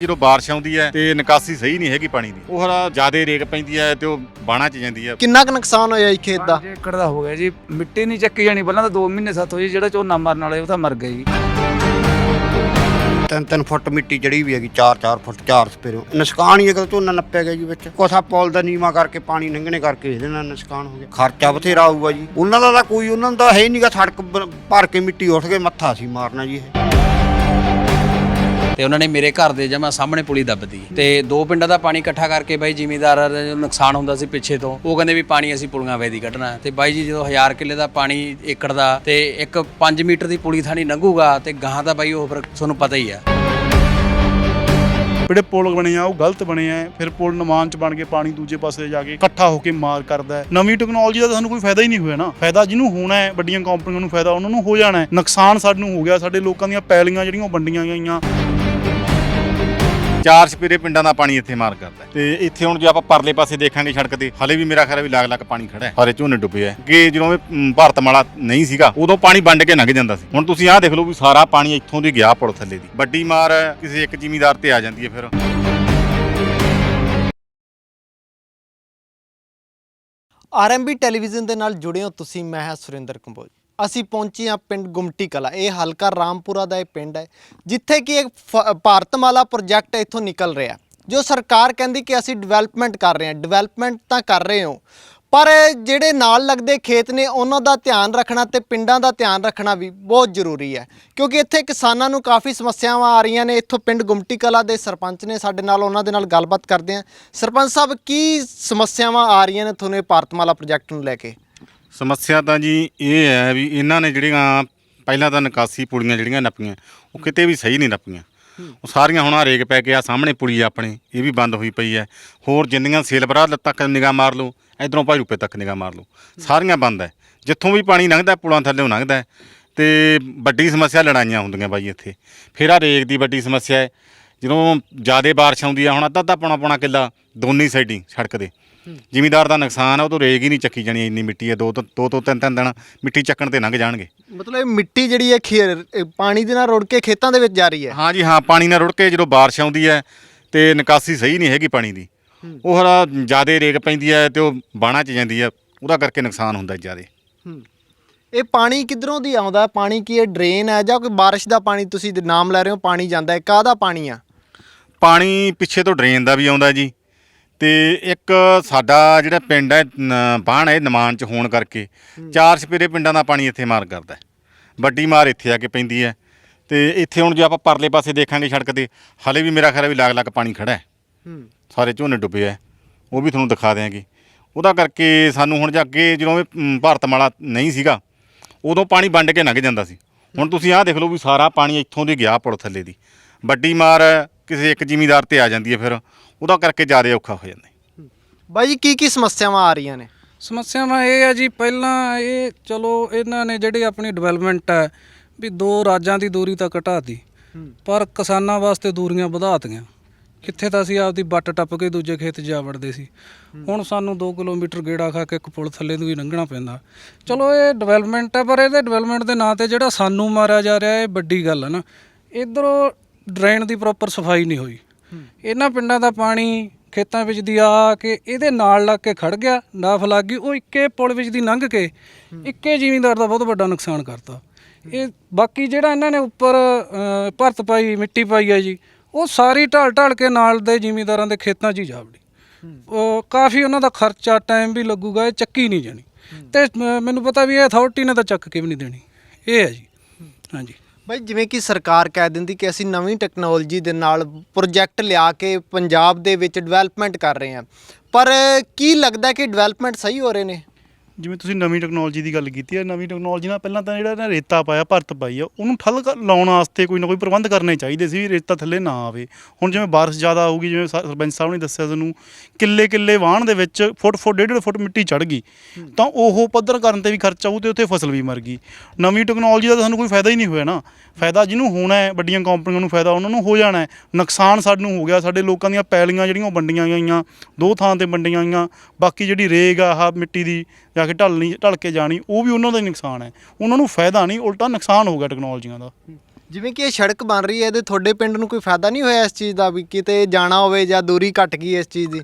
ਜਦੋਂ ਬਾਰਿਸ਼ ਆਉਂਦੀ ਹੈ ਤੇ ਨਿਕਾਸੀ ਸਹੀ ਨਹੀਂ ਹੈਗੀ ਪਾਣੀ ਦੀ। ਉਹ ਹਰਾ ਜਿਆਦੇ ਰੇਗ ਪੈਂਦੀ ਹੈ ਤੇ ਉਹ ਬਾਣਾ ਚ ਜਾਂਦੀ ਹੈ। ਕਿੰਨਾ ਕੁ ਨੁਕਸਾਨ ਹੋਇਆ ਜੀ ਖੇਤ ਦਾ? 5 ਏਕੜ ਦਾ ਹੋ ਗਿਆ ਜੀ। ਮਿੱਟੀ ਨਹੀਂ ਚੱਕੀ ਜਾਣੀ। ਪਹਿਲਾਂ ਤਾਂ 2 ਮਹੀਨੇ ਸਾਥ ਹੋਈ ਜਿਹੜਾ ਝੋਨਾ ਮਰਨ ਵਾਲੇ ਉਹ ਤਾਂ ਮਰ ਗਏ ਜੀ। ਤਿੰਨ ਤਿੰਨ ਫੁੱਟ ਮਿੱਟੀ ਜੜੀ ਵੀ ਹੈਗੀ 4-4 ਫੁੱਟ 4 ਸਪੇਰੋ। ਨੁਕਸਾਨ ਹੀ ਹੈ ਕਿ ਝੋਨਾ ਨੱਪਿਆ ਗਿਆ ਜੀ ਵਿੱਚ। ਕੋਸਾ ਪੌਲ ਦਾ ਨੀਵਾ ਕਰਕੇ ਪਾਣੀ ਲੰਘਣੇ ਕਰਕੇ ਇਹਦੇ ਨਾਲ ਨੁਕਸਾਨ ਹੋ ਗਿਆ। ਖਰਚਾ ਬਥੇਰਾ ਆਊਗਾ ਜੀ। ਉਹਨਾਂ ਦਾ ਤਾਂ ਕੋਈ ਉਹਨਾਂ ਦਾ ਹੈ ਨਹੀਂਗਾ ਸੜਕ ਭਰ ਕੇ ਮਿੱਟੀ ਉੱਠ ਕੇ ਮੱਥਾ ਸੀ ਮਾਰਨਾ ਜੀ ਇਹ। ਤੇ ਉਹਨਾਂ ਨੇ ਮੇਰੇ ਘਰ ਦੇ ਜਮਾ ਸਾਹਮਣੇ ਪੁਲੀ ਦੱਬਦੀ ਤੇ ਦੋ ਪਿੰਡਾਂ ਦਾ ਪਾਣੀ ਇਕੱਠਾ ਕਰਕੇ ਬਾਈ ਜ਼ਿਮੀਂਦਾਰਾਂ ਦਾ ਜੋ ਨੁਕਸਾਨ ਹੁੰਦਾ ਸੀ ਪਿੱਛੇ ਤੋਂ, ਉਹ ਕਹਿੰਦੇ ਵੀ ਪਾਣੀ ਅਸੀਂ ਪੁਲੀਆਂ ਵੇਦੀ ਕੱਢਣਾ। ਤੇ ਬਾਈ ਜੀ ਜਦੋਂ 1000 ਕਿੱਲੇ ਦਾ ਪਾਣੀ ਏਕੜ ਦਾ ਤੇ ਇੱਕ 5 ਮੀਟਰ ਦੀ ਪੁਲੀ ਥਾਣੀ ਲੰਘੂਗਾ ਤੇ ਗਾਹਾਂ ਦਾ ਬਾਈ ਉਹ ਫਿਰ ਤੁਹਾਨੂੰ ਪਤਾ ਹੀ ਆ। ਜਿਹੜੇ ਪੁਲ ਬਣੇ ਆ, ਉਹ ਗਲਤ ਬਣੇ ਆ, ਫਿਰ ਪੁਲ ਨਿਮਾਨ ਚ ਬਣ ਕੇ ਪਾਣੀ ਦੂਜੇ ਪਾਸੇ ਜਾ ਕੇ ਇਕੱਠਾ ਹੋ ਕੇ ਮਾਰ ਕਰਦਾ ਹੈ। ਨਵੀਂ ਟੈਕਨੋਲੋਜੀ ਦਾ ਤਾਂ ਸਾਨੂੰ ਕੋਈ ਫਾਇਦਾ ਹੀ ਨਹੀਂ ਹੋਇਆ ਨਾ। ਫਾਇਦਾ ਜਿਹਨੂੰ ਹੋਣਾ ਹੈ, ਵੱਡੀਆਂ ਕੰਪਨੀਆਂ ਨੂੰ ਫਾਇਦਾ, ਉਹਨਾਂ ਨੂੰ ਹੋ ਜਾਣਾ ਹੈ। ਨੁਕਸਾਨ ਸਾਨੂੰ ਹੋ ਗਿਆ, ਸਾਡੇ ਲੋਕਾਂ ਦੀਆਂ ਪੈਲੀਆਂ ਜਿਹੜੀਆਂ ਉਹ ਵੰਡੀਆਂ ਗਈਆਂ। ਚਾਰ ਸਪੀਰੇ ਪਿੰਡਾਂ ਦਾ ਪਾਣੀ ਇੱਥੇ ਮਾਰ ਕਰਦਾ ਹੈ। ਤੇ ਇੱਥੇ ਹੁਣ ਜੇ ਆਪਾਂ ਪਰਲੇ ਪਾਸੇ ਦੇਖਾਂਗੇ ਸੜਕ ਤੇ ਹਲੇ ਵੀ ਮੇਰਾ ਖਿਆਲ ਹੈ ਵੀ ਲੱਗ ਲੱਗ ਪਾਣੀ ਖੜਾ ਹੈ। ਸਾਰੇ ਝੋਨੇ ਡੁੱਬੇ ਆ। ਕਿ ਜਦੋਂ ਇਹ ਮ, ਭਾਰਤ ਮਾਲਾ ਨਹੀਂ ਸੀਗਾ ਉਦੋਂ ਪਾਣੀ ਵੰਡ ਕੇ ਲੰਘ ਜਾਂਦਾ ਸੀ। ਹੁਣ ਤੁਸੀਂ ਆਹ ਦੇਖ ਲਓ ਵੀ ਸਾਰਾ ਪਾਣੀ ਇੱਥੋਂ ਦੀ ਗਿਆ ਪੁਲ ਥੱਲੇ ਦੀ। ਵੱਡੀ ਮਾਰ ਕਿਸੇ ਇੱਕ ਜ਼ਿਮੀਂਦਾਰ ਤੇ ਆ ਜਾਂਦੀ ਹੈ ਫਿਰ। ਆਰਐਮਬੀ ਟੈਲੀਵਿਜ਼ਨ ਦੇ ਨਾਲ ਜੁੜੇ ਹੋ ਤੁਸੀਂ ਮੈਂ ਹਾਂ ਸੁਰਿੰਦਰ ਕੰਬੋਜ। ਅਸੀਂ ਪਹੁੰਚੇ ਹਾਂ ਪਿੰਡ ਗੁਮਟੀ ਕਲਾ। ਇਹ ਹਲਕਾ ਰਾਮਪੁਰਾ ਦਾ ਇਹ ਪਿੰਡ ਹੈ, ਜਿੱਥੇ ਕਿ ਇੱਕ ਫ- ਭਾਰਤਮਾਲਾ ਪ੍ਰੋਜੈਕਟ ਇੱਥੋਂ ਨਿਕਲ ਰਿਹਾ ਜੋ ਸਰਕਾਰ ਕਹਿੰਦੀ ਕਿ ਅਸੀਂ ਡਿਵੈਲਪਮੈਂਟ ਕਰ ਰਹੇ ਹਾਂ। ਡਿਵੈਲਪਮੈਂਟ ਤਾਂ ਕਰ ਰਹੇ ਹੋ, ਪਰ ਜਿਹੜੇ ਨਾਲ ਲੱਗਦੇ ਖੇਤ ਨੇ, ਉਹਨਾਂ ਦਾ ਧਿਆਨ ਰੱਖਣਾ ਤੇ ਪਿੰਡਾਂ ਦਾ ਧਿਆਨ ਰੱਖਣਾ ਵੀ ਬਹੁਤ ਜ਼ਰੂਰੀ ਹੈ। ਕਿਉਂਕਿ ਇੱਥੇ ਕਿਸਾਨਾਂ ਨੂੰ ਕਾਫੀ ਸਮੱਸਿਆਵਾਂ ਆ ਰਹੀਆਂ ਨੇ। ਇੱਥੋਂ ਪਿੰਡ ਗੁਮਟੀ ਕਲਾ ਦੇ ਸਰਪੰਚ ਨੇ ਸਾਡੇ ਨਾਲ, ਉਹਨਾਂ ਦੇ ਨਾਲ ਗੱਲਬਾਤ ਕਰਦੇ ਹਾਂ। ਸਰਪੰਚ ਸਾਹਿਬ, ਕੀ ਸਮੱਸਿਆਵਾਂ ਆ ਰਹੀਆਂ ਨੇ ਤੁਹਾਨੂੰ ਇਹ ਭਾਰਤਮਾਲਾ ਪ੍ਰੋਜੈਕਟ ਨੂੰ ਲੈ ਕੇ? ਸਮੱਸਿਆ ਤਾਂ ਜੀ ਇਹ ਹੈ ਵੀ ਇਹਨਾਂ ਨੇ ਜਿਹੜੀਆਂ ਪਹਿਲਾਂ ਤਾਂ ਨਿਕਾਸੀ ਪੁਲੀਆਂ ਜਿਹੜੀਆਂ ਨੱਪੀਆਂ, ਉਹ ਕਿਤੇ ਵੀ ਸਹੀ ਨਹੀਂ ਨੱਪੀਆਂ। ਉਹ ਸਾਰੀਆਂ ਹੁਣ ਆਹ ਪੈ ਕੇ ਆ ਸਾਹਮਣੇ ਪੁਲੀ ਆ ਆਪਣੇ, ਇਹ ਵੀ ਬੰਦ ਹੋਈ ਪਈ ਹੈ। ਹੋਰ ਜਿੰਨੀਆਂ ਸੇਲਬਰਾ ਤੱਕ ਨਿਗਾਹ ਮਾਰ ਲਓ, ਇਧਰੋਂ ਭਾਈ ਰੁਪਏ ਤੱਕ ਨਿਗਾਹ ਮਾਰ ਲਓ, ਸਾਰੀਆਂ ਬੰਦ ਹੈ। ਜਿੱਥੋਂ ਵੀ ਪਾਣੀ ਲੰਘਦਾ, ਪੁਲਾਂ ਥੱਲੇੋਂ ਲੰਘਦਾ ਹੈ। ਤੇ ਵੱਡੀ ਸਮੱਸਿਆ ਲੜਾਈਆਂ ਹੁੰਦੀਆਂ ਬਾਈ ਇੱਥੇ। ਫਿਰ ਆ ਰੇਕ ਦੀ ਵੱਡੀ ਸਮੱਸਿਆ ਹੈ। ਜਦੋਂ ਜ਼ਿਆਦਾ ਬਾਰਿਸ਼ ਆਉਂਦੀ ਆ ਹੁਣ ਅੱਧਾ ਅੱਧਾ ਪੌਣਾ ਪੌਣਾ ਕਿੱਲਾ ਦੋਨੀ ਸਾਈਡਿੰਗ ਸੜਕ ਦੇ। ਜ਼ਿਮੀਦਾਰ ਦਾ ਨੁਕਸਾਨ ਆ ਉਹ ਤੋਂ ਰੇਗ ਹੀ ਨਹੀਂ ਚੱਕੀ ਜਾਣੀ ਇੰਨੀ ਮਿੱਟੀ ਹੈ ਦੋ ਤੋਂ ਦੋ ਤੋਂ ਤਿੰਨ ਤਿੰਨ ਦਿਨ ਮਿੱਟੀ ਚੱਕਣ ਤੇ ਲੰਘ ਜਾਣਗੇ। ਮਤਲਬ ਇਹ ਮਿੱਟੀ ਜਿਹੜੀ ਹੈ ਖੇਰ ਇਹ ਪਾਣੀ ਦੇ ਨਾਲ ਰੁੜ ਕੇ ਖੇਤਾਂ ਦੇ ਵਿੱਚ ਜਾ ਰਹੀ ਹੈ? ਹਾਂ ਜੀ ਹਾਂ ਪਾਣੀ ਨਾਲ ਰੁੜ ਕੇ ਜਦੋਂ ਬਾਰਿਸ਼ ਆਉਂਦੀ ਹੈ ਤੇ ਨਿਕਾਸੀ ਸਹੀ ਨਹੀਂ ਹੈਗੀ ਪਾਣੀ ਦੀ। ਉਹ ਹਰਾ ਜਿਆਦੇ ਰੇਗ ਪੈਂਦੀ ਹੈ ਤੇ ਉਹ ਬਾਣਾ ਚ ਜਾਂਦੀ ਹੈ ਉਹਦਾ ਕਰਕੇ ਨੁਕਸਾਨ ਹੁੰਦਾ ਜਿਆਦੇ। ਇਹ ਪਾਣੀ ਕਿੱਧਰੋਂ ਦੀ ਆਉਂਦਾ? ਹੈ? ਪਾਣੀ ਕੀ ਇਹ ਡਰੇਨ ਹੈ ਜਾਂ ਕੋਈ ਬਾਰਿਸ਼ ਦਾ ਪਾਣੀ ਤੁਸੀਂ ਨਾਮ ਲੈ ਰਹੇ ਹੋ? ਪਾਣੀ ਜਾਂਦਾ ਹੈ। ਕਾਹਦਾ ਪਾਣੀ ਆ? ਪਾਣੀ ਪਿੱਛੇ ਤੋਂ ਡਰੇਨ ਦਾ ਵੀ ਆਉਂਦਾ ਜੀ। ਤੇ ਇੱਕ ਸਾਡਾ ਜਿਹੜਾ ਪਿੰਡ ਹੈ ਨ- ਬਾਣ ਹੈ ਨਿਮਾਨ ਚ ਹੋਣ ਕਰਕੇ ਚਾਰ ਸਪੇਰੇ ਪਿੰਡਾਂ ਦਾ ਪਾਣੀ ਇੱਥੇ ਮਾਰ ਕਰਦਾ ਹੈ। ਵੱਡੀ ਮਾਰ ਇੱਥੇ ਆ ਕੇ ਪੈਂਦੀ ਹੈ। ਤੇ ਇੱਥੇ ਹੁਣ ਜੇ ਆਪਾਂ ਪਰਲੇ ਪਾਸੇ ਦੇਖਾਂਗੇ ਸੜਕ ਤੇ ਹਲੇ ਵੀ ਮੇਰਾ ਖਿਆਲ ਹੈ ਵੀ ਲੱਗ ਲੱਗ ਪਾਣੀ ਖੜਾ ਹੈ। ਸਾਰੇ ਝੋਨੇ ਡੁੱਬੇ ਆ। ਉਹ ਵੀ ਤੁਹਾਨੂੰ ਦਿਖਾ ਦਿਆਂਗੇ। ਉਹਦਾ ਕਰਕੇ ਸਾਨੂੰ ਹੁਣ ਜੇ ਅੱਗੇ ਜਦੋਂ ਇਹ ਮ, ਭਾਰਤਮਾਲਾ ਨਹੀਂ ਸੀਗਾ ਉਦੋਂ ਪਾਣੀ ਵੰਡ ਕੇ ਲੰਘ ਜਾਂਦਾ ਸੀ। ਹੁਣ ਤੁਸੀਂ ਆਹ ਦੇਖ ਲਓ ਵੀ ਸਾਰਾ ਪਾਣੀ ਇੱਥੋਂ ਦੀ ਗਿਆ ਪੁਲ ਥੱਲੇ ਦੀ। ਵੱਡੀ ਮਾਰ ਕਿਸੇ ਇੱਕ ਜ਼ਿਮੀਂਦਾਰ ਤੇ ਆ ਜਾਂਦੀ ਹੈ ਫਿਰ ਉਹਦਾ ਕਰਕੇ ਜ਼ਿਆਦਾ ਔਖਾ ਹੋ ਜਾਂਦਾ ਹੈ। ਬਾਈ ਜੀ ਕੀ ਕੀ ਸਮੱਸਿਆਵਾਂ ਆ ਰਹੀਆਂ ਨੇ? ਸਮੱਸਿਆਵਾਂ ਇਹ ਆ ਜੀ ਪਹਿਲਾਂ ਇਹ ਚਲੋ ਇਹਨਾਂ ਨੇ ਜਿਹੜੀ ਆਪਣੀ ਡਿਵੈਲਪਮੈਂਟ ਹੈ ਵੀ ਦੋ ਰਾਜਾਂ ਦੀ ਦੂਰੀ ਤਾਂ ਘਟਾਤੀ ਪਰ ਕਿਸਾਨਾਂ ਵਾਸਤੇ ਦੂਰੀਆਂ ਵਧਾਤੀਆਂ ਕਿੱਥੇ ਤਾਂ ਅਸੀਂ ਆਪਦੀ ਬੱਟ ਟੱਪ ਕੇ ਦੂਜੇ ਖੇਤ ਜਾ ਵੜਦੇ ਸੀ। ਹੁਣ ਸਾਨੂੰ 2 ਕਿਲੋਮੀਟਰ ਗੇੜਾ ਖਾ ਕੇ ਇੱਕ ਪੁਲ ਥੱਲੇ ਨੂੰ ਹੀ ਲੰਘਣਾ ਪੈਂਦਾ। ਚਲੋ ਇਹ ਡਿਵੈਲਪਮੈਂਟ ਹੈ ਪਰ ਇਹਦੇ ਡਿਵੈਲਪਮੈਂਟ ਦੇ ਨਾਂ ਤੇ ਜਿਹੜਾ ਸਾਨੂੰ ਮਾਰਿਆ ਜਾ ਰਿਹਾ ਇਹ ਵੱਡੀ ਗੱਲ ਹੈ ਨਾ। ਇਧਰੋਂ ਡਰੇਨ ਦੀ ਪ੍ਰੋਪਰ ਸਫ਼ਾਈ ਨਹੀਂ ਹੋਈ। ਇਹਨਾਂ ਪਿੰਡਾਂ ਦਾ ਪਾਣੀ ਖੇਤਾਂ ਵਿੱਚ ਦੀ ਆ ਕੇ ਇਹਦੇ ਨਾਲ ਲੱਗ ਕੇ ਖੜ ਗਿਆ ਨਾਫ ਲੱਗ ਗਈ, ਉਹ ਇੱਕੇ ਪੁਲ ਵਿੱਚ ਦੀ ਲੰਘ ਕੇ ਇੱਕੇ ਜ਼ਿਮੀਂਦਾਰ ਦਾ ਬਹੁਤ ਵੱਡਾ ਨੁਕਸਾਨ ਕਰਤਾ। ਇਹ ਬਾਕੀ ਜਿਹੜਾ ਇਹਨਾਂ ਨੇ ਉੱਪਰ ਭਰਤ ਪਾਈ, ਮਿੱਟੀ ਪਾਈ ਹੈ ਜੀ, ਉਹ ਸਾਰੀ ਢਲ ਢਲ ਕੇ ਨਾਲ ਦੇ ਜ਼ਿਮੀਂਦਾਰਾਂ ਦੇ ਖੇਤਾਂ 'ਚ ਹੀ ਜਾ ਵੜੀ। ਉਹ ਕਾਫੀ ਉਹਨਾਂ ਦਾ ਖਰਚਾ, ਟਾਈਮ ਵੀ ਲੱਗੂਗਾ, ਇਹ ਚੱਕੀ ਨਹੀਂ ਜਾਣੀ। ਤੇ ਮੈਨੂੰ ਪਤਾ ਵੀ ਇਹ ਅਥਾਰਟੀ ਨੇ ਤਾਂ ਚੱਕ ਕੇ ਵੀ ਨਹੀਂ ਦੇਣੀ। ਇਹ ਹੈ ਜੀ। ਹਾਂਜੀ। ਬਾਈ, ਜਿਵੇਂ ਕਿ ਸਰਕਾਰ ਕਹਿ ਦਿੰਦੀ ਕਿ ਅਸੀਂ ਨਵੀਂ ਟੈਕਨੋਲੋਜੀ ਦੇ ਨਾਲ ਪ੍ਰੋਜੈਕਟ ਲਿਆ ਕੇ ਪੰਜਾਬ ਦੇ ਵਿੱਚ ਡਿਵੈਲਪਮੈਂਟ ਕਰ ਰਹੇ ਹਾਂ। ਪਰ ਕੀ ਲੱਗਦਾ ਕਿ ਡਿਵੈਲਪਮੈਂਟ ਸਹੀ ਹੋ ਰਹੇ ਨੇ? ਜਿਵੇਂ ਤੁਸੀਂ ਨਵੀਂ ਟੈਕਨੋਲੋਜੀ ਦੀ ਗੱਲ ਕੀਤੀ ਹੈ ਨਵੀਂ ਟੈਕਨੋਲੋਜੀ ਨਾਲ ਪਹਿਲਾਂ ਤਾਂ ਜਿਹੜਾ ਨਾ ਰੇਤਾ ਪਾਇਆ ਭਰਤ ਪਾਈ ਆ ਉਹਨੂੰ ਠੱਲ ਕਰ- ਲਾਉਣ ਵਾਸਤੇ ਕੋਈ ਨਾ ਕੋਈ ਪ੍ਰਬੰਧ ਕਰਨੇ ਚਾਹੀਦੇ ਸੀ ਵੀ ਰੇਤਾ ਥੱਲੇ ਨਾ ਆਵੇ। ਹੁਣ ਜਿਵੇਂ ਬਾਰਿਸ਼ ਜ਼ਿਆਦਾ ਆਊਗੀ ਜਿਵੇਂ ਸਰ- ਸਰਪੰਚ ਸਾਹਿਬ ਨੇ ਦੱਸਿਆ ਤੁਹਾਨੂੰ ਕਿੱਲੇ ਕਿੱਲੇ ਵਾਹਣ ਦੇ ਵਿੱਚ ਫੁੱਟ ਫੁੱਟ ਡੇਢ ਡੇਢ ਫੁੱਟ ਮਿੱਟੀ ਚੜ ਗਈ। ਤਾਂ ਉਹ ਪੱਧਰ ਕਰਨ ਤੇ ਵੀ ਖਰਚਾ ਆਊ ਤੇ ਉੱਥੇ ਫਸਲ ਵੀ ਮਰ ਗਈ। ਨਵੀਂ ਟੈਕਨੋਲੋਜੀ ਦਾ ਤਾਂ ਸਾਨੂੰ ਕੋਈ ਫਾਇਦਾ ਹੀ ਨਹੀਂ ਹੋਇਆ ਨਾ। ਫਾਇਦਾ ਜਿਹਨੂੰ ਹੋਣਾ ਹੈ ਵੱਡੀਆਂ ਕੰਪਨੀਆਂ ਨੂੰ ਫਾਇਦਾ ਉਹਨਾਂ ਨੂੰ ਹੋ ਜਾਣਾ ਹੈ। ਨੁਕਸਾਨ ਸਾਨੂੰ ਹੋ ਗਿਆ ਸਾਡੇ ਲੋਕਾਂ ਦੀਆਂ ਪੈਲੀਆਂ ਜਿਹੜੀਆਂ ਉਹ ਵੰਡੀਆਂ ਗਈਆਂ ਦੋ ਥਾਂ ਤੇ ਵੰਡੀਆਂ ਗਈਆਂ। ਬਾਕੀ ਜਿਹੜੀ ਰੇਗ ਆ ਆਹ ਮਿੱਟੀ ਦੀ ਜਾ ਕੇ ਢਲਣੀ ਢਲ ਕੇ ਜਾਣੀ, ਉਹ ਵੀ ਉਹਨਾਂ ਦਾ ਹੀ ਨੁਕਸਾਨ ਹੈ। ਉਹਨਾਂ ਨੂੰ ਫਾਇਦਾ ਨਹੀਂ, ਉਲਟਾ ਨੁਕਸਾਨ ਹੋ ਗਿਆ ਟੈਕਨੋਲੋਜੀਆਂ ਦਾ। ਜਿਵੇਂ ਕਿ ਇਹ ਸੜਕ ਬਣ ਰਹੀ ਹੈ, ਇਹਦੇ ਤੁਹਾਡੇ ਪਿੰਡ ਨੂੰ ਕੋਈ ਫਾਇਦਾ ਨਹੀਂ ਹੋਇਆ ਇਸ ਚੀਜ਼ ਦਾ ਵੀ, ਕਿਤੇ ਜਾਣਾ ਹੋਵੇ ਜਾਂ ਦੂਰੀ ਘਟ ਗਈ ਇਸ ਚੀਜ਼ ਦੀ?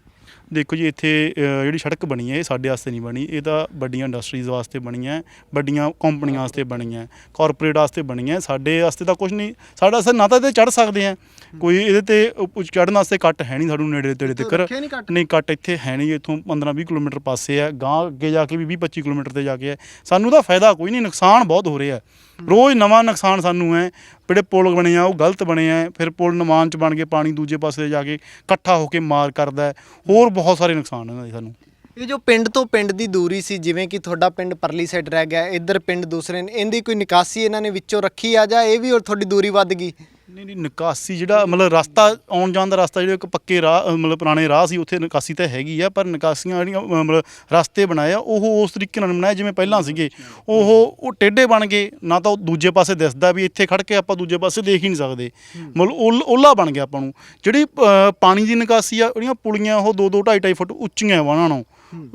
ਦੇਖੋ ਜੀ ਇੱਥੇ ਅ, ਜਿਹੜੀ ਸੜਕ ਬਣੀ ਹੈ ਇਹ ਸਾਡੇ ਵਾਸਤੇ ਨਹੀਂ ਬਣੀ। ਇਹ ਤਾਂ ਵੱਡੀਆਂ ਇੰਡਸਟਰੀਜ਼ ਵਾਸਤੇ ਬਣੀ ਹੈ ਵੱਡੀਆਂ ਕੰਪਨੀਆਂ ਵਾਸਤੇ ਬਣੀ ਹੈ ਕਾਰਪੋਰੇਟ ਵਾਸਤੇ ਬਣੀ ਹੈ ਸਾਡੇ ਵਾਸਤੇ ਤਾਂ ਕੁਝ ਨਹੀਂ ਸਾਡਾ ਅਸਰ ਨਾ ਤਾਂ ਇਹਦੇ ਚੜ ਸਕਦੇ ਆ ਕੋਈ ਇਹਦੇ ਤੇ ਚੜਨ ਵਾਸਤੇ ਕੱਟ ਹੈ ਨਹੀਂ ਸਾਨੂੰ ਨੇੜੇ ਤੇੜੇ ਇੱਥੋਂ ਤੱਕ। ਰੱਖਿਆ ਨਹੀਂ ਕੱਟ? ਨਹੀਂ ਕੱਟ ਇੱਥੇ ਹੈ ਨਹੀਂ ਇੱਥੋਂ 15 20 ਕਿਲੋਮੀਟਰ ਪਾਸੇ ਹੈ। ਗਾਂ ਅੱਗੇ ਜਾ ਕੇ ਵੀ 20 25 ਕਿਲੋਮੀਟਰ ਤੇ ਜਾ ਕੇ ਹੈ। ਸਾਨੂੰ ਤਾਂ ਫਾਇਦਾ ਕੋਈ ਨਹੀਂ ਨੁਕਸਾਨ ਬਹੁਤ ਹੋ ਰਿਹਾ ਰੋਜ਼ ਨਵਾਂ ਨੁਕਸਾਨ ਸਾਨੂੰ ਹੈ। ਜਿਹੜੇ ਪੁਲ ਬਣੇ ਆ, ਉਹ ਗਲਤ ਬਣੇ ਆ, ਫਿਰ ਪੁਲ ਨਿਮਾਨ ਚ ਬਣ ਕੇ ਪਾਣੀ ਦੂਜੇ ਪਾਸੇ ਜਾ ਕੇ ਇਕੱਠਾ ਹੋ ਕੇ ਮਾਰ ਕਰਦਾ ਹੋਰ ਬਹੁਤ ਸਾਰੇ ਨੁਕਸਾਨ ਇਹਨਾਂ ਦੇ ਸਾਨੂੰ। ਇਹ ਜੋ ਪਿੰਡ ਤੋਂ ਪਿੰਡ ਦੀ ਦੂਰੀ ਸੀ, ਜਿਵੇਂ ਕਿ ਤੁਹਾਡਾ ਪਿੰਡ ਪਰਲੀ ਸਾਈਡ ਰਹਿ ਗਿਆ, ਇੱਧਰ ਪਿੰਡ ਦੂਸਰੇ ਨੇ, ਇਹਦੀ ਕੋਈ ਨਿਕਾਸੀ ਇਹਨਾਂ ਨੇ ਵਿੱਚੋਂ ਰੱਖੀ ਆ ਜਾਂ ਇਹ ਵੀ ਹੋਰ ਤੁਹਾਡੀ ਦੂਰੀ ਵੱਧ ਗਈ? ਨਹੀਂ ਨਹੀਂ, ਨਿਕਾਸੀ ਜਿਹੜਾ ਮਤਲਬ ਰਸਤਾ, ਆਉਣ ਜਾਣ ਦਾ ਰਸਤਾ ਜਿਹੜਾ ਇੱਕ ਪੱਕੇ ਰਾਹ ਮਤਲਬ ਪੁਰਾਣੇ ਰਾਹ ਸੀ, ਉੱਥੇ ਨਿਕਾਸੀ ਤਾਂ ਹੈਗੀ ਆ, ਪਰ ਨਿਕਾਸੀਆਂ ਜਿਹੜੀਆਂ ਮਤਲਬ ਰਸਤੇ ਬਣਾਏ ਆ, ਉਹ ਉਸ ਤਰੀਕੇ ਨਾਲ ਬਣਾਏ ਜਿਵੇਂ ਪਹਿਲਾਂ ਸੀਗੇ। ਉਹ ਉਹ ਟੇਢੇ ਬਣ ਗਏ, ਨਾ ਤਾਂ ਉਹ ਦੂਜੇ ਪਾਸੇ ਦਿਸਦਾ ਵੀ ਇੱਥੇ ਖੜ ਕੇ ਆਪਾਂ ਦੂਜੇ ਪਾਸੇ ਦੇਖ ਹੀ ਨਹੀਂ ਸਕਦੇ। ਮਤਲਬ ਓਲ- ਓਲਾ ਬਣ ਗਿਆ ਆਪਾਂ ਨੂੰ। ਜਿਹੜੀ ਪਾਣੀ ਦੀ ਨਿਕਾਸੀ ਆ, ਜਿਹੜੀਆਂ ਪੁਲੀਆਂ ਉਹ 2 2 2.5 2.5 ਫੁੱਟ ਉੱਚੀਆਂ ਵਾ ਉਹਨਾਂ ਨੂੰ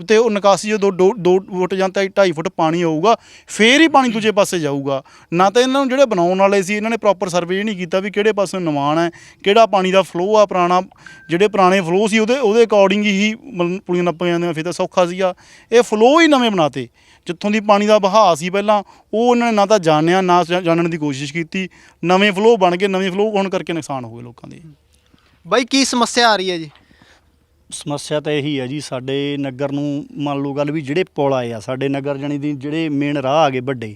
ਤੇ ਉਹ ਨਿਕਾਸੀ ਜਦੋਂ 2 2 ਫੁੱਟ ਜਾਂ ਤਾਂ 2.5 ਫੁੱਟ ਪਾਣੀ ਆਊਗਾ, ਫੇਰ ਹੀ ਪਾਣੀ ਦੂਜੇ ਪਾਸੇ ਜਾਊਗਾ। ਨਾ ਤਾਂ ਇਹਨਾਂ ਨੂੰ ਜਿਹੜੇ ਬਣਾਉਣ ਵਾਲੇ ਸੀ, ਇਹਨਾਂ ਨੇ ਪ੍ਰੋਪਰ ਸਰਵੇ ਨਹੀਂ ਕੀਤਾ ਵੀ ਕਿਹੜੇ ਪਾਸੇ ਨਿਵਾਣ ਹੈ, ਕਿਹੜਾ ਪਾਣੀ ਦਾ ਫਲੋ ਆ ਪੁਰਾਣਾ, ਜਿਹੜੇ ਪੁਰਾਣੇ ਫਲੋ ਸੀ ਉਹਦੇ ਉਹਦੇ ਅਕੋਰਡਿੰਗ ਹੀ ਮਤਲਬ ਪੁਲੀਆਂ ਨੱਪੀਆਂ ਜਾਂਦੀਆਂ, ਫਿਰ ਤਾਂ ਸੌਖਾ ਸੀਗਾ। ਇਹ ਫਲੋ ਹੀ ਨਵੇਂ ਬਣਾਤੇ। ਜਿੱਥੋਂ ਦੀ ਪਾਣੀ ਦਾ ਵਹਾਅ ਸੀ ਪਹਿਲਾਂ, ਉਹ ਉਹਨਾਂ ਨੇ ਨਾ ਤਾਂ ਜਾਣਿਆ, ਨਾ ਜਾਣਨ ਦੀ ਕੋਸ਼ਿਸ਼ ਕੀਤੀ। ਨਵੇਂ ਫਲੋ ਬਣ ਗਏ, ਨਵੇਂ ਫਲੋ ਹੋਣ ਕਰਕੇ ਨੁਕਸਾਨ ਹੋ ਗਏ ਲੋਕਾਂ ਦੇ। ਬਾਈ, ਕੀ ਸਮੱਸਿਆ ਆ ਰਹੀ ਹੈ ਜੀ? ਸਮੱਸਿਆ ਤਾਂ ਇਹੀ ਹੈ ਜੀ ਸਾਡੇ ਨਗਰ ਨੂੰ ਮੰਨ ਲਓ ਗੱਲ ਵੀ ਜਿਹੜੇ ਪੁਲ ਆਏ ਆ ਸਾਡੇ ਨਗਰ ਜਾਣੀ ਦੀ ਜਿਹੜੇ ਮੇਨ ਰਾਹ ਆ ਗਏ ਵੱਡੇ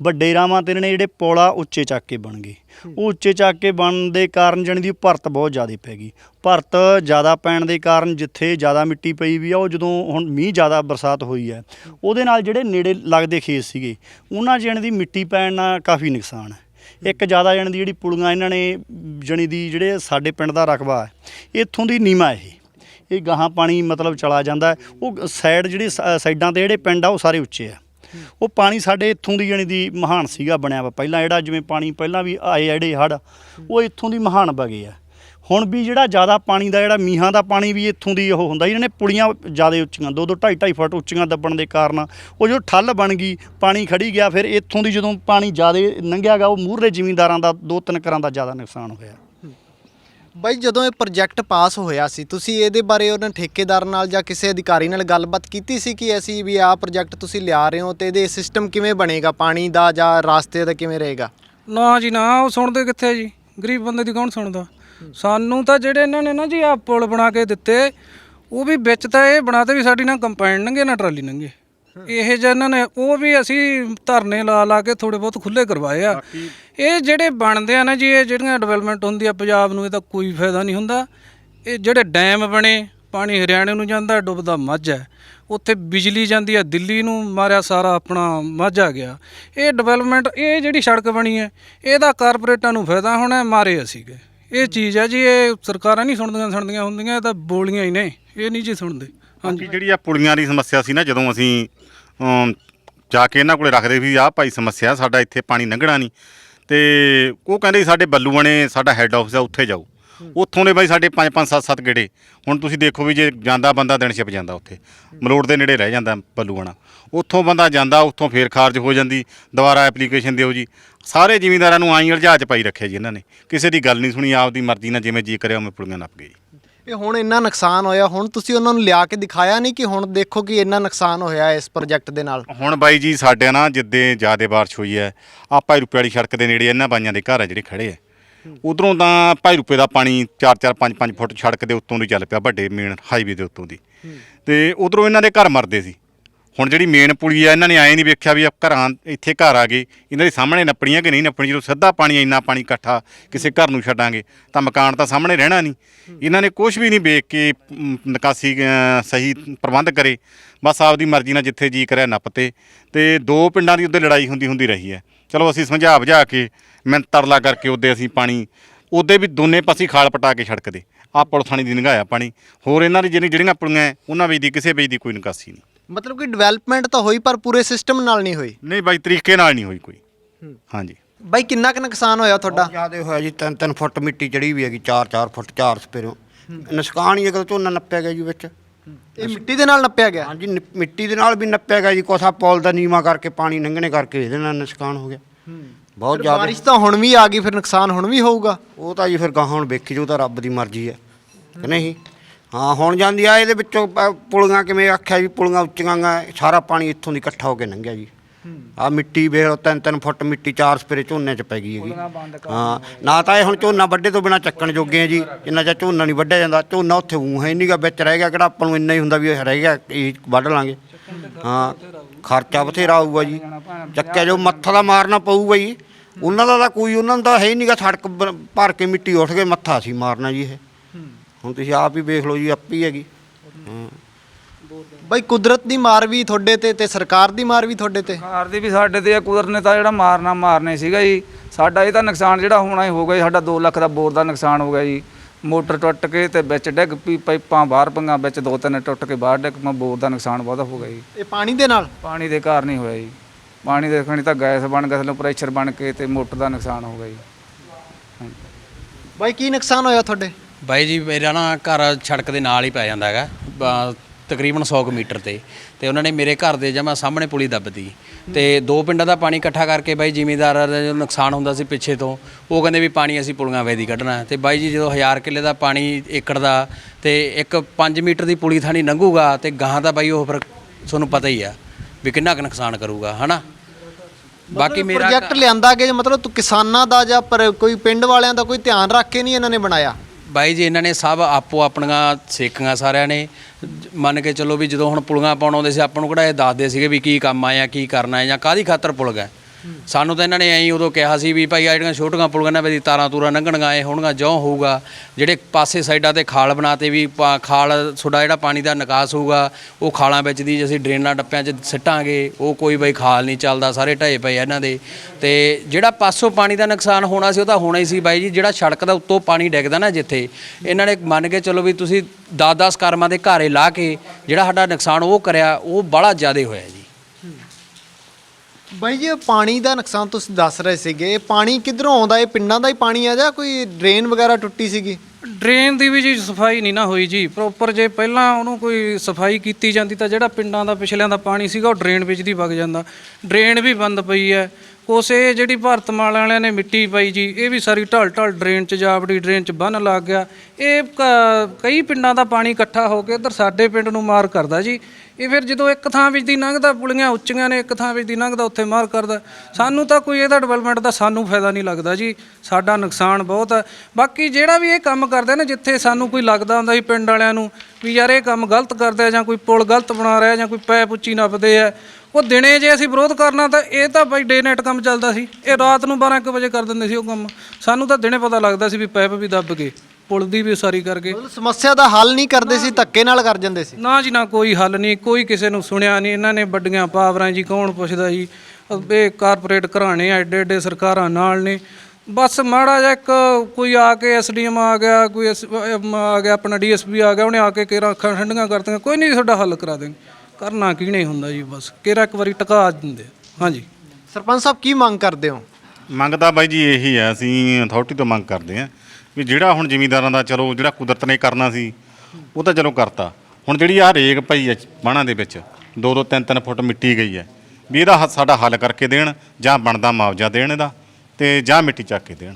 ਵੱਡੇ ਰਾਹਾਂ ਤੇ ਨੇ ਜਿਹੜੇ ਪੁਲ ਉੱਚੇ ਚੱਕ ਕੇ ਬਣ ਗਏ। ਉਹ ਉੱਚੇ ਚੱਕ ਕੇ ਬਣਨ ਦੇ ਕਾਰਨ ਜਾਣੀ ਦੀ ਭਰਤ ਬਹੁਤ ਜ਼ਿਆਦਾ ਪੈ ਗਈ। ਭਰਤ ਜ਼ਿਆਦਾ ਪੈਣ ਦੇ ਕਾਰਨ ਜਿੱਥੇ ਜ਼ਿਆਦਾ ਮਿੱਟੀ ਪਈ ਵੀ ਆ ਉਹ ਜਦੋਂ ਹੁਣ ਮੀਂਹ ਜ਼ਿਆਦਾ ਬਰਸਾਤ ਹੋਈ ਹੈ ਉਹਦੇ ਨਾਲ ਜਿਹੜੇ ਨੇੜੇ ਲੱਗਦੇ ਖੇਤ ਸੀਗੇ ਉਹਨਾਂ ਜਾਣੀ ਦੀ ਮਿੱਟੀ ਪੈਣ ਨਾਲ ਕਾਫੀ ਨੁਕਸਾਨ ਹੈ। ਇੱਕ ਜ਼ਿਆਦਾ ਜਾਣੀ ਦੀ ਜਿਹੜੀ ਪੁਲੀਆਂ ਇਹਨਾਂ ਨੇ ਜਾਣੀ ਦੀ ਜਿਹੜੇ ਸਾਡੇ ਪਿੰਡ ਦਾ ਰਕਬਾ ਹੈ ਇੱਥੋਂ ਦੀ ਨੀਮਾ ਇਹ। ਇਹ ਗਾਹਾਂ ਪਾਣੀ ਮਤਲਬ ਚਲਾ ਜਾਂਦਾ ਹੈ। ਉਹ ਸਾਈਡ ਜਿਹੜੇ ਸ- ਸਾਈਡਾਂ ਤੇ ਜਿਹੜੇ ਪਿੰਡ ਆ, ਉਹ ਸਾਰੇ ਉੱਚੇ ਆ। ਉਹ ਪਾਣੀ ਸਾਡੇ ਇੱਥੋਂ ਦੀ ਜਾਣੀ ਦੀ ਮਹਾਨ ਸੀਗਾ, ਬਣਿਆ ਵਾ। ਪਹਿਲਾਂ ਜਿਹੜਾ ਜਿਵੇਂ ਪਾਣੀ ਪਹਿਲਾਂ ਵੀ ਆਏ ਜਿਹੜੇ ਹੜ ਉਹ ਇੱਥੋਂ ਦੀ ਮਹਾਨ ਵਗੇ ਆ। ਹੁਣ ਵੀ ਜਿਹੜਾ ਜ਼ਿਆਦਾ ਪਾਣੀ ਦਾ ਜਿਹੜਾ ਮੀਂਹਾਂ ਦਾ ਪਾਣੀ ਵੀ ਇੱਥੋਂ ਦੀ ਉਹ ਹੁੰਦਾ, ਇਹਨਾਂ ਨੇ ਪੁਲੀਆਂ ਜ਼ਿਆਦਾ ਉੱਚੀਆਂ ਦੋ ਦੋ ਢਾਈ ਢਾਈ ਫੁੱਟ ਉੱਚੀਆਂ ਦੱਬਣ ਦੇ ਕਾਰਨ ਉਹ ਜੋ ਠੱਲ ਬਣ ਗਈ, ਪਾਣੀ ਖੜੀ ਗਿਆ, ਫਿਰ ਇੱਥੋਂ ਦੀ ਜਦੋਂ ਪਾਣੀ ਜ਼ਿਆਦਾ ਲੰਘਿਆ ਗਾ, ਉਹ ਮੂਹਰੇ ਜ਼ਿਮੀਂਦਾਰਾਂ ਦਾ ਦੋ ਤਿੰਨ ਘਰਾਂ ਦਾ ਜ਼ਿਆਦਾ ਨੁਕਸਾਨ ਹੋਇਆ। ਬਾਈ, ਜਦੋਂ ਇਹ ਪ੍ਰੋਜੈਕਟ ਪਾਸ ਹੋਇਆ ਸੀ, ਤੁਸੀਂ ਇਹਦੇ ਬਾਰੇ ਉਹਨਾਂ ਠੇਕੇਦਾਰ ਨਾਲ ਜਾਂ ਕਿਸੇ ਅਧਿਕਾਰੀ ਨਾਲ ਗੱਲਬਾਤ ਕੀਤੀ ਸੀ ਕਿ ਅਸੀਂ ਵੀ ਆਹ ਪ੍ਰੋਜੈਕਟ ਤੁਸੀਂ ਲਿਆ ਰਹੇ ਹੋ ਤੇ ਇਹਦੇ ਸਿਸਟਮ ਕਿਵੇਂ ਬਣੇਗਾ? ਪਾਣੀ ਦਾ ਜਾਂ ਰਾਸਤੇ ਦਾ ਕਿਵੇਂ ਰਹੇਗਾ? ਨਾ ਜੀ, ਨਾ, ਉਹ ਸੁਣਦੇ ਕਿੱਥੇ ਜੀ? ਗਰੀਬ ਬੰਦੇ ਦੀ ਕੌਣ ਸੁਣਦਾ? ਸਾਨੂੰ ਤਾਂ ਜਿਹੜੇ ਇਹਨਾਂ ਨੇ ਨਾ ਜੀ ਆ ਪੁਲ ਬਣਾ ਕੇ ਦਿੱਤੇ, ਉਹ ਵੀ ਵਿੱਚ ਤਾਂ ਇਹ ਬਣਾਤੇ ਵੀ ਸਾਡੀ ਨਾ ਕੰਪਾਈਨ ਲੰਘੇ ਨਾ ਟਰਾਲੀ ਲੰਘੇ ਇਹ ਜਿਹੇ ਇਹਨਾਂ ਨੇ ਉਹ ਵੀ ਅਸੀਂ ਧਰਨੇ ਲਾ ਲਾ ਕੇ ਥੋੜੇ ਬਹੁਤ ਖੁੱਲੇ ਕਰਵਾਏ ਆ। ਇਹ ਜਿਹੜੇ ਬਣਦੇ ਆ ਨਾ ਜੀ ਇਹ ਜਿਹੜੀਆਂ ਡਿਵੈਲਪਮੈਂਟ ਹੁੰਦੀ ਆ ਪੰਜਾਬ ਨੂੰ ਇਹਦਾ ਕੋਈ ਫਾਇਦਾ ਨਹੀਂ ਹੁੰਦਾ। ਇਹ ਜਿਹੜੇ ਡੈਮ ਬਣੇ ਪਾਣੀ ਹਰਿਆਣੇ ਨੂੰ ਜਾਂਦਾ ਡੁੱਬਦਾ ਮੱਝ ਹੈ। ਉੱਥੇ ਬਿਜਲੀ ਜਾਂਦੀ ਆ ਦਿੱਲੀ ਨੂੰ ਮਾਰਿਆ ਸਾਰਾ ਆਪਣਾ ਮੱਝ ਆ ਗਿਆ। ਇਹ ਡਿਵੈਲਪਮੈਂਟ ਇਹ ਜਿਹੜੀ ਸੜਕ ਬਣੀ ਹੈ ਇਹਦਾ ਕਾਰਪੋਰੇਟਾਂ ਨੂੰ ਫਾਇਦਾ ਹੋਣਾ ਮਾਰੇ ਅਸੀਂ ਗਏ। ਇਹ ਚੀਜ਼ ਹੈ ਜੀ ਇਹ ਸਰਕਾਰਾਂ ਨਹੀਂ ਸੁਣਦੀਆਂ ਸੁਣਦੀਆਂ ਹੁੰਦੀਆਂ ਇਹ ਤਾਂ ਬੋਲੀਆਂ ਹੀ ਨੇ। ਇਹ ਨਹੀਂ ਜੀ ਸੁਣਦੇ। ਬਾਕੀ ਜਿਹੜੀ ਆ ਪੁਲੀਆਂ ਦੀ ਸਮੱਸਿਆ ਸੀ ਨਾ ਜਦੋਂ ਅਸੀਂ ਅਮ, ਜਾ ਕੇ ਇਹਨਾਂ ਕੋਲੇ ਰੱਖਦੇ ਵੀ ਆਹ ਭਾਈ ਸਮੱਸਿਆ ਸਾਡਾ ਇੱਥੇ ਪਾਣੀ ਲੰਘਣਾ ਨਹੀਂ। ਤੇ ਉਹ ਕਹਿੰਦੇ ਸੀ ਸਾਡੇ ਬੱਲੂਆਣੇ ਸਾਡਾ ਹੈੱਡ ਆਫਿਸ ਆ ਉੱਥੇ ਜਾਓ। ਉੱਥੋਂ ਨੇ ਬਾਈ ਸਾਡੇ 5 5 7 7 ਗੇੜੇ। ਹੁਣ ਤੁਸੀਂ ਦੇਖੋ ਵੀ ਜੇ ਜਾਂਦਾ ਬੰਦਾ ਦਿਨ ਛਿਪ ਜਾਂਦਾ ਉੱਥੇ। ਮਲੋੜ ਦੇ ਨੇੜੇ ਰਹਿ ਜਾਂਦਾ ਬੱਲੂਆਣਾ ਉੱਥੋਂ ਬੰਦਾ ਜਾਂਦਾ ਉੱਥੋਂ ਫੇਰ ਖਾਰਜ ਹੋ ਜਾਂਦੀ ਦੁਬਾਰਾ ਐਪਲੀਕੇਸ਼ਨ ਦਿਓ ਜੀ। ਸਾਰੇ ਜ਼ਿਮੀਂਦਾਰਾਂ ਨੂੰ ਆਈ ਅਲਝਾ ਚ ਪਾਈ ਰੱਖਿਆ ਜੀ ਇਹਨਾਂ ਨੇ। ਕਿਸੇ ਦੀ ਗੱਲ ਨਹੀਂ ਸੁਣੀ ਆਪਦੀ ਮਰਜ਼ੀ ਨਾਲ ਜਿਵੇਂ ਜੀ ਕਰਿਆ ਉਵੇਂ ਪੁਲੀਆਂ ਨੱਪ ਗਏ ਜੀ। ਇਹ ਹੁਣ ਇੰਨਾ ਨੁਕਸਾਨ ਹੋਇਆ ਹੁਣ ਤੁਸੀਂ ਉਹਨਾਂ ਨੂੰ ਲਿਆ ਕੇ ਦਿਖਾਇਆ ਨਹੀਂ ਕਿ ਹੁਣ ਦੇਖੋ ਕਿ ਇੰਨਾ ਨੁਕਸਾਨ ਹੋਇਆ ਇਸ ਪ੍ਰੋਜੈਕਟ ਦੇ ਨਾਲ? ਹੁਣ ਬਾਈ ਜੀ ਸਾਡੇ ਨਾ ਜਿੱਦੇ ਜ਼ਿਆਦੇ ਬਾਰਿਸ਼ ਹੋਈ ਹੈ ਆ ਭਾਈ ਰੁਪਏ ਵਾਲੀ ਸੜਕ ਦੇ ਨੇੜੇ ਇਹਨਾਂ ਬਾਈਆਂ ਦੇ ਘਰ ਆ ਜਿਹੜੇ ਖੜੇ ਆ। ਉਧਰੋਂ ਤਾਂ ਭਾਈ ਰੁਪਏ ਦਾ ਪਾਣੀ 4-4 5-5 ਫੁੱਟ ਸੜਕ ਦੇ ਉੱਤੋਂ ਦੀ ਚੱਲ ਪਿਆ ਵੱਡੇ ਮੇਨ ਹਾਈਵੇ ਦੇ ਉੱਤੋਂ ਦੀ। ਤੇ ਉਧਰੋਂ ਇਹਨਾਂ ਦੇ ਘਰ ਮਰਦੇ ਸੀ। ਹੁਣ ਜਿਹੜੀ ਮੇਨ ਪੁਲੀ ਆ ਇਹਨਾਂ ਨੇ ਐਂ ਨਹੀਂ ਵੇਖਿਆ ਵੀ ਆ ਘਰਾਂ ਇੱਥੇ ਘਰ ਆ ਗਏ। ਇਹਨਾਂ ਦੇ ਸਾਹਮਣੇ ਨੱਪਣੀਆਂ ਕਿ ਨਹੀਂ ਨੱਪਣੀ ਜਦੋਂ ਸਿੱਧਾ ਪਾਣੀ ਇੰਨਾ ਪਾਣੀ ਇਕੱਠਾ ਕਿਸੇ ਘਰ ਨੂੰ ਛੱਡਾਂਗੇ ਤਾਂ ਮਕਾਨ ਤਾਂ ਸਾਹਮਣੇ ਰਹਿਣਾ ਨਹੀਂ। ਇਹਨਾਂ ਨੇ ਕੁਝ ਵੀ ਨਹੀਂ ਵੇਖ ਕੇ ਮ, ਨਿਕਾਸੀ ਅ, ਸਹੀ ਪ੍ਰਬੰਧ ਕਰੇ। ਬਸ ਆਪਦੀ ਮਰਜ਼ੀ ਨਾਲ ਜਿੱਥੇ ਜੀ ਕਰਿਆ ਨੱਪਤੇ। ਤੇ ਦੋ ਪਿੰਡਾਂ ਦੀ ਉੱਤੇ ਲੜਾਈ ਹੁੰਦੀ ਹੁੰਦੀ ਰਹੀ ਹੈ। ਚਲੋ ਅਸੀਂ ਸਮਝਾ ਬੁਝਾ ਕੇ ਮੈਂ ਤਰਲਾ ਕਰਕੇ ਉਹਦੇ ਅਸੀਂ ਪਾਣੀ ਉਹਦੇ ਵੀ ਦੋਨੇ ਪਾਸੇ ਖਾਲ ਪਟਾ ਕੇ ਸੜਕ ਦੇ। ਆਹ ਪੁਲ ਥਾਣੀ ਦੀ ਨਿਗਾਇਆ ਪਾਣੀ। ਹੋਰ ਇਹਨਾਂ ਦੀ ਜਿਹੜੀ ਜਿਹੜੀਆਂ ਪੁਲੀਆਂ ਹੈ, ਉਹਨਾਂ ਵਿੱਚ ਦੀ ਕਿਸੇ ਵਿੱਚ ਦੀ ਕੋਈ ਨਿਕਾਸੀ ਨਹੀਂ। ਮਤਲਬ ਕਿ ਡਿਵੈਲਪਮੈਂਟ ਤਾਂ ਹੋਈ ਪਰ ਪੂਰੇ ਸਿਸਟਮ ਨਾਲ ਨਹੀਂ ਹੋਈ। ਨਹੀਂ ਬਾਈ ਤਰੀਕੇ ਨਾਲ ਨਹੀਂ ਹੋਈ ਕੋਈ। ਹਾਂਜੀ। ਬਾਈ ਕਿੰਨਾ ਕੁ ਨੁਕਸਾਨ ਹੋਇਆ ਤੁਹਾਡਾ? ਜਿਆਦੇ ਹੋਇਆ ਜੀ 3-3 ਫੁੱਟ ਮਿੱਟੀ ਚੜੀ ਵੀ ਹੈਗੀ 4-4 ਫੁੱਟ 4 ਸਪੇਰੋਂ। ਨੁਕਸਾਨ ਹੀ ਅਗਰ ਝੋਨਾ ਨੱਪਿਆ ਗਿਆ ਜੀ ਵਿੱਚ। ਇਹ ਮਿੱਟੀ ਦੇ ਨਾਲ ਨੱਪਿਆ ਗਿਆ? ਹਾਂਜੀ ਨਿ- ਮਿੱਟੀ ਦੇ ਨਾਲ ਵੀ ਨੱਪਿਆ ਗਿਆ ਜੀ ਕੋਸਾ ਪੌਲ ਦਾ ਨੀਵਾ ਕਰਕੇ ਪਾਣੀ ਲੰਘਣੇ ਕਰਕੇ ਇਹਦੇ ਨਾਲ ਨੁਕਸਾਨ ਹੋ ਗਿਆ। ਬਹੁਤ ਜ਼ਿਆਦਾ। ਬਾਰਿਸ਼ ਤਾਂ ਹੁਣ ਵੀ ਆ ਗਈ ਫਿਰ ਨੁਕਸਾਨ ਹੁਣ ਵੀ ਹੋਊਗਾ? ਉਹ ਤਾਂ ਜੀ ਫਿਰ ਗਾਹਾਂ ਹੁਣ ਵੇਖੀ ਜੋ ਤਾਂ ਰੱਬ ਦੀ ਮਰਜ਼ੀ ਹੈ। ਕਿ ਨਹੀਂ? ਹਾਂ ਹੁਣ ਜਾਂਦੀ ਆ ਇਹਦੇ ਵਿੱਚੋਂ ਪ- ਪੁਲੀਆਂ ਕਿਵੇਂ ਆਖਿਆ ਜੀ ਪੁਲੀਆਂ ਉੱਚੀਆਂ ਗਾ ਸਾਰਾ ਪਾਣੀ ਇੱਥੋਂ ਦੀ ਇਕੱਠਾ ਹੋ ਕੇ ਲੰਘਿਆ ਜੀ। ਆ ਮਿੱਟੀ ਵੇਖ ਲਓ ਤਿੰਨ ਤਿੰਨ ਫੁੱਟ ਮਿੱਟੀ ਚਾਰ ਸਪਰੇ ਝੋਨੇ 'ਚ ਪੈ ਗਈ ਹੈਗੀ। ਹਾਂ ਨਾ। ਤਾਂ ਇਹ ਹੁਣ ਝੋਨਾ ਵੱਡੇ ਤੋਂ ਬਿਨਾ ਚੱਕਣ ਜੋਗੇ ਆ ਜੀ ਜਿੰਨਾ ਚਿਰ ਝੋਨਾ ਨਹੀਂ ਵੱਢਿਆ ਜਾਂਦਾ ਝੋਨਾ ਉੱਥੇ ਊਂ ਹੈ ਨਹੀਂਗਾ ਵਿੱਚ ਰਹਿ ਗਿਆ ਕਿਹੜਾ ਆਪਾਂ ਨੂੰ ਇੰਨਾ ਹੀ ਹੁੰਦਾ ਵੀ ਇਹ ਰਹਿ ਗਿਆ ਇਹ ਵੱਢ ਲਾਂਗੇ। ਹਾਂ ਖਰਚਾ ਬਥੇਰਾ ਆਊਗਾ ਜੀ। ਚੱਕਿਆ ਜੋ ਮੱਥਾ ਦਾ ਮਾਰਨਾ ਪਊਗਾ ਜੀ। ਉਹਨਾਂ ਦਾ ਤਾਂ ਕੋਈ ਉਹਨਾਂ ਦਾ ਹੈ ਹੀ ਨਹੀਂਗਾ ਸੜਕ ਬ- ਭਰ ਕੇ ਮਿੱਟੀ ਉੱਠ ਕੇ ਮੱਥਾ ਸੀ ਮਾਰਨਾ ਜੀ ਇਹ। ਹੁਣ ਤੁਸੀਂ ਆਪ ਹੀ ਵੇਖ ਲਓ ਜੀ ਆਪੀ ਹੈਗੀ। ਹਾਂ। ਬਾਈ ਕੁਦਰਤ ਦੀ ਮਾਰ ਵੀ ਤੁਹਾਡੇ ਤੇ ਤੇ ਸਰਕਾਰ ਦੀ ਮਾਰ ਵੀ ਤੁਹਾਡੇ ਤੇ? ਕਾਰ ਦੀ ਵੀ ਸਾਡੇ ਤੇ ਆ ਕੁਦਰਤ ਨੇ ਤਾਂ ਜਿਹੜਾ ਮਾਰਨਾ ਮਾਰਨੇ ਸੀਗਾ ਜੀ। ਸਾਡਾ ਇਹ ਤਾਂ ਨੁਕਸਾਨ ਜਿਹੜਾ ਹੋਣਾ ਹੀ ਹੋ ਗਿਆ ਜੀ। ਸਾਡਾ 2 ਲੱਖ ਦਾ ਬੋਰ ਦਾ ਨੁਕਸਾਨ ਹੋ ਗਿਆ ਜੀ। ਮੋਟਰ ਟੁੱਟ ਕੇ ਤੇ ਵਿੱਚ ਡਿੱਗ ਪਈ ਪਾਈਪਾਂ ਬਾਹਰ ਪੰਗਾ ਵਿੱਚ ਦੋ ਤਿੰਨ ਟੁੱਟ ਕੇ ਬਾਹਰ ਡਿੱਗ ਪਈਆਂ ਬੋਰ ਦਾ ਨੁਕਸਾਨ ਬਹੁਤਾ ਹੋ ਗਿਆ ਜੀ। ਇਹ ਪਾਣੀ ਦੇ ਨਾਲ? ਪਾਣੀ ਦੇ ਕਾਰਨ ਹੀ ਹੋਇਆ ਜੀ। ਪਾਣੀ ਦੇ ਖਣੀ ਤਾਂ ਗੈਸ ਬਣ ਗਿਆ ਥੱਲੇ ਪ੍ਰੈਸ਼ਰ ਬਣ ਕੇ ਤੇ ਮੋਟਰ ਦਾ ਨੁਕਸਾਨ ਹੋ ਗਿਆ ਜੀ। ਬਾਈ ਕੀ ਨੁਕਸਾਨ ਹੋਇਆ ਤੁਹਾਡੇ? ਬਾਈ ਜੀ ਮੇਰਾ ਨਾ ਘਰ ਸੜਕ ਦੇ ਨਾਲ ਹੀ ਪੈ ਜਾਂਦਾ ਹੈਗਾ ਬ- ਤਕਰੀਬਨ 100 ਕੁ ਮੀਟਰ ਤੇ। ਤੇ ਉਹਨਾਂ ਨੇ ਮੇਰੇ ਘਰ ਦੇ ਜਮਾ ਸਾਹਮਣੇ ਪੁਲੀ ਦੱਬਦੀ ਤੇ ਦੋ ਪਿੰਡਾਂ ਦਾ ਪਾਣੀ ਇਕੱਠਾ ਕਰਕੇ ਬਾਈ ਜ਼ਿਮੀਂਦਾਰਾਂ ਦਾ ਜੋ ਨੁਕਸਾਨ ਹੁੰਦਾ ਸੀ ਪਿੱਛੇ ਤੋਂ ਉਹ ਕਹਿੰਦੇ ਵੀ ਪਾਣੀ ਅਸੀਂ ਪੁਲੀਆਂ ਵੇਦੀ ਕੱਢਣਾ। ਹੈ। ਤੇ ਬਾਈ ਜੀ ਜਦੋਂ 1000 ਕਿੱਲੇ ਦਾ ਪਾਣੀ ਏਕੜ ਦਾ ਤੇ ਇੱਕ 5 ਮੀਟਰ ਦੀ ਪੁਲੀ ਥਾਣੀ ਲੰਘੂਗਾ ਤੇ ਗਾਹਾਂ ਦਾ ਬਾਈ ਉਹ ਫਿਰ ਤੁਹਾਨੂੰ ਪਤਾ ਹੀ ਆ ਵੀ ਕਿੰਨਾ ਕੁ ਨੁਕਸਾਨ ਕਰੂਗਾ ਹਨਾ? ਬਾਕੀ ਮੇਰਾ ਪ੍ਰੋਜੈਕਟ ਲਿਆਂਦਾ ਕਿ ਮਤਲਬ ਤੂੰ ਕਿਸਾਨਾਂ ਦਾ ਜਾਂ ਪਰ ਕੋਈ ਪਿੰਡ ਵਾਲਿਆਂ ਦਾ ਕੋਈ ਧਿਆਨ ਰੱਖ ਕੇ ਨਹੀਂ ਇਹਨਾਂ ਨੇ ਬਣਾਇਆ? ਬਾਈ ਜੀ, ਇਹਨਾਂ ਨੇ ਸਭ ਆਪੋ ਆਪਣੀਆਂ ਸੇਖੀਆਂ ਸਾਰਿਆਂ ਨੇ। ਮੰਨ ਕੇ ਚੱਲੋ ਵੀ ਜਦੋਂ ਹੁਣ ਪੁਲੀਆਂ ਪਾਉਣ ਆਉਂਦੇ ਸੀ, ਆਪਾਂ ਨੂੰ ਕਿਹੜਾ ਇਹ ਦੱਸਦੇ ਸੀਗੇ ਵੀ ਕੀ ਕੰਮ ਆਇਆ, ਕੀ ਕਰਨਾ ਹੈ ਜਾਂ ਕਾਦੀ ਖਾਤਰ ਪੁਲ ਗਏ। ਸਾਨੂੰ ਤਾਂ ਇਹਨਾਂ ਨੇ ਐਂ ਉਦੋਂ ਕਿਹਾ ਸੀ ਵੀ ਭਾਈ ਆ ਜਿਹੜੀਆਂ ਛੋਟੀਆਂ ਪੁਲੀਆਂ ਨੇ ਵੀ ਤਾਰਾਂ ਤੂਰਾਂ ਲੰਘਣਗੀਆਂ, ਇਹ ਹੋਣਗੀਆਂ, ਜਿਉਂ ਹੋਊਗਾ। ਜਿਹੜੇ ਪਾਸੇ ਸਾਈਡਾਂ ਤੇ ਖਾਲ ਬਣਾਤੇ ਵੀ ਪਾ- ਖਾਲ, ਤੁਹਾਡਾ ਜਿਹੜਾ ਪਾਣੀ ਦਾ ਨਿਕਾਸ ਹੋਊਗਾ, ਉਹ ਖਾਲਾਂ ਵਿੱਚ ਦੀ ਅਸੀਂ ਡਰੇਨਾਂ ਡੱਪਿਆਂ 'ਚ ਸਿੱਟਾਂਗੇ, ਉਹ ਕੋਈ ਬਈ ਖਾਲ ਨਹੀਂ ਚੱਲਦਾ, ਸਾਰੇ ਢਏ ਪਏ ਆ ਇਹਨਾਂ ਦੇ। ਤੇ ਜਿਹੜਾ ਪਾਸੋਂ ਪਾਣੀ ਦਾ ਨੁਕਸਾਨ ਹੋਣਾ ਸੀ, ਉਹ ਤਾਂ ਹੋਣਾ ਹੀ ਸੀ ਬਾਈ ਜੀ, ਜਿਹੜਾ ਸੜਕ ਦਾ ਉੱਤੋਂ ਪਾਣੀ ਡਿੱਗਦਾ ਨਾ ਜਿੱਥੇ, ਇਹਨਾਂ ਨੇ ਮੰਨ ਕੇ ਚਲੋ ਵੀ ਤੁਸੀਂ 10-10 ਕਰਮਾਂ ਦੇ ਘਾਰੇ ਲਾ ਕੇ ਜਿਹੜਾ ਸਾਡਾ ਨੁਕਸਾਨ ਉਹ ਕਰਿਆ, ਉਹ ਬੜਾ ਜ਼ਿਆਦਾ ਹੋਇਆ ਜੀ। ਬਾਈ ਜੀ, ਇਹ ਪਾਣੀ ਦਾ ਨੁਕਸਾਨ ਤੁਸੀਂ ਦੱਸ ਰਹੇ ਸੀਗੇ। ਇਹ ਪਾਣੀ ਕਿੱਧਰੋਂ ਆਉਂਦਾ? ਇਹ ਪਿੰਡਾਂ ਦਾ ਹੀ ਪਾਣੀ ਆ ਜਾਂ ਕੋਈ ਡਰੇਨ ਵਗੈਰਾ ਟੁੱਟੀ ਸੀਗੀ? ਡਰੇਨ ਦੀ ਵੀ ਜੀ ਸਫ਼ਾਈ ਨਹੀਂ ਨਾ ਹੋਈ ਜੀ। ਪ੍ਰੋਪਰ ਜੇ ਪਹਿਲਾਂ ਉਹਨੂੰ ਕੋਈ ਸਫ਼ਾਈ ਕੀਤੀ ਜਾਂਦੀ ਤਾਂ ਜਿਹੜਾ ਪਿੰਡਾਂ ਦਾ, ਪਿਛਲਿਆਂ ਦਾ ਪਾਣੀ ਸੀਗਾ, ਉਹ ਡਰੇਨ ਵਿੱਚ ਦੀ ਵਗ ਜਾਂਦਾ। ਡਰੇਨ ਵੀ ਬੰਦ ਪਈ ਹੈ। ਕੁਛ ਇਹ ਜਿਹੜੀ ਭਾਰਤਮਾਲ ਵਾਲਿਆਂ ਨੇ ਮਿੱਟੀ ਪਾਈ ਜੀ, ਇਹ ਵੀ ਸਾਰੀ ਢਲ ਢਲ ਡਰੇਨ 'ਚ ਜਾਵੜੀ ਡਰੇਨ 'ਚ ਬੰਨ ਲੱਗ ਗਿਆ। ਇਹ ਕ- ਕਈ ਪਿੰਡਾਂ ਦਾ ਪਾਣੀ ਇਕੱਠਾ ਹੋ ਕੇ ਇੱਧਰ ਸਾਡੇ ਪਿੰਡ ਨੂੰ ਮਾਰ ਕਰਦਾ ਜੀ। ਇਹ ਫਿਰ ਜਦੋਂ ਇੱਕ ਥਾਂ ਵਿੱਚ ਦੀ ਲੰਘਦਾ, ਪੁਲੀਆਂ ਉੱਚੀਆਂ ਨੇ, ਇੱਕ ਥਾਂ ਵਿੱਚ ਦੀ ਲੰਘਦਾ, ਉੱਥੇ ਮਾਰ ਕਰਦਾ। ਸਾਨੂੰ ਤਾਂ ਕੋਈ ਇਹਦਾ ਡਿਵੈਲਪਮੈਂਟ ਦਾ ਸਾਨੂੰ ਫਾਇਦਾ ਨਹੀਂ ਲੱਗਦਾ ਜੀ। ਸਾਡਾ ਨੁਕਸਾਨ ਬਹੁਤ ਹੈ ਬਾਕੀ ਜਿਹੜਾ ਵੀ ਇਹ ਕੰਮ ਕਰਦੇ ਨੇ, ਜਿੱਥੇ ਸਾਨੂੰ ਕੋਈ ਲੱਗਦਾ ਹੁੰਦਾ ਸੀ ਪਿੰਡ ਵਾਲਿਆਂ ਨੂੰ ਵੀ ਯਾਰ ਇਹ ਕੰਮ ਗਲਤ ਕਰਦੇ ਆ ਜਾਂ ਕੋਈ ਪੁਲ ਗਲਤ ਬਣਾ ਰਿਹਾ ਜਾਂ ਕੋਈ ਪੈਪ ਉੱਚੀ ਨੱਪਦੇ ਆ ਉਹ ਦਿਨੇ ਜੇ ਅਸੀਂ ਵਿਰੋਧ ਕਰਨਾ ਤਾਂ ਇਹ ਤਾਂ ਬਾਈ ਡੇ ਨਾਈਟ ਕੰਮ ਚੱਲਦਾ ਸੀ। ਇਹ ਰਾਤ ਨੂੰ 12 1 ਵਜੇ ਕਰ ਦਿੰਦੇ ਸੀ ਉਹ ਕੰਮ। ਸਾਨੂੰ ਤਾਂ ਦਿਨੇ ਪਤਾ ਲੱਗਦਾ ਸੀ ਵੀ ਪੈਪ ਵੀ ਦੱਬ ਗਏ ਪੁਲ ਦੀ ਵੀ ਉਸਾਰੀ ਕਰਕੇ ਮਤਲਬ ਸਮੱਸਿਆ ਦਾ ਹੱਲ ਨਹੀਂ ਕਰਦੇ ਸੀ ਧੱਕੇ ਨਾਲ ਕਰ ਜਾਂਦੇ ਸੀ। ਨਾ ਜੀ ਨਾ ਕੋਈ ਹੱਲ ਨਹੀਂ ਕੋਈ ਕਿਸੇ ਨੂੰ ਸੁਣਿਆ ਨਹੀਂ। ਇਹਨਾਂ ਨੇ ਵੱਡੀਆਂ ਪਾਵਰਾਂ ਜੀ ਕੌਣ ਪੁੱਛਦਾ ਜੀ? ਇਹ ਕਾਰਪੋਰੇਟ ਘਰਾਣੇ ਐਡੇ ਐਡੇ ਸਰਕਾਰਾਂ ਨਾਲ ਨੇ। ਬਸ ਮਾੜਾ ਜਿਹਾ ਇੱਕ ਕੋਈ ਆ ਕੇ ਐਸਡੀਐਮ ਆ ਗਿਆ ਕੋਈ ਆ ਗਿਆ ਆਪਣਾ ਡੀਐਸਪੀ ਆ ਗਿਆ ਉਹਨੇ ਆ ਕੇ ਕੇਰਾ ਅੱਖਾਂ ਠੰਡੀਆਂ ਕਰਤੀਆਂ। ਕੋਈ ਨਹੀਂ ਤੁਹਾਡਾ ਹੱਲ ਕਰਾ ਦੇਂਗੇ ਕਰਨਾ ਕੀ ਨਹੀਂ ਹੁੰਦਾ ਜੀ ਬਸ ਕੇਰਾ ਇੱਕ ਵਾਰੀ ਟਿਕਾ ਦਿੰਦੇ ਹਾਂਜੀ। ਸਰਪੰਚ ਸਾਹਿਬ ਕੀ ਮੰਗ ਕਰਦੇ ਹੋ? ਮੰਗ ਤਾਂ ਬਾਈ ਜੀ ਇਹੀ ਆ ਅਸੀਂ ਅਥਾਰਟੀ ਤੋਂ ਮੰਗ ਕਰਦੇ ਆ ਵੀ ਜਿਹੜਾ ਹੁਣ ਜ਼ਿਮੀਂਦਾਰਾਂ ਦਾ ਚਲੋ ਜਿਹੜਾ ਕੁਦਰਤ ਨੇ ਕਰਨਾ ਸੀ ਉਹ ਤਾਂ ਚਲੋ ਕਰਤਾ। ਹੁਣ ਜਿਹੜੀ ਆ ਰੇਗ ਪਈ ਆ ਬਾਣਾ ਦੇ ਵਿੱਚ 2-2 3-3 ਫੁੱਟ ਮਿੱਟੀ ਗਈ ਹੈ ਵੀ ਇਹਦਾ ਹ- ਸਾਡਾ ਹੱਲ ਕਰਕੇ ਦੇਣ ਜਾਂ ਬਣਦਾ ਮੁਆਵਜ਼ਾ ਦੇਣ ਇਹਦਾ ਤੇ ਜਾਂ ਮਿੱਟੀ ਚੱਕ ਕੇ ਦੇਣ।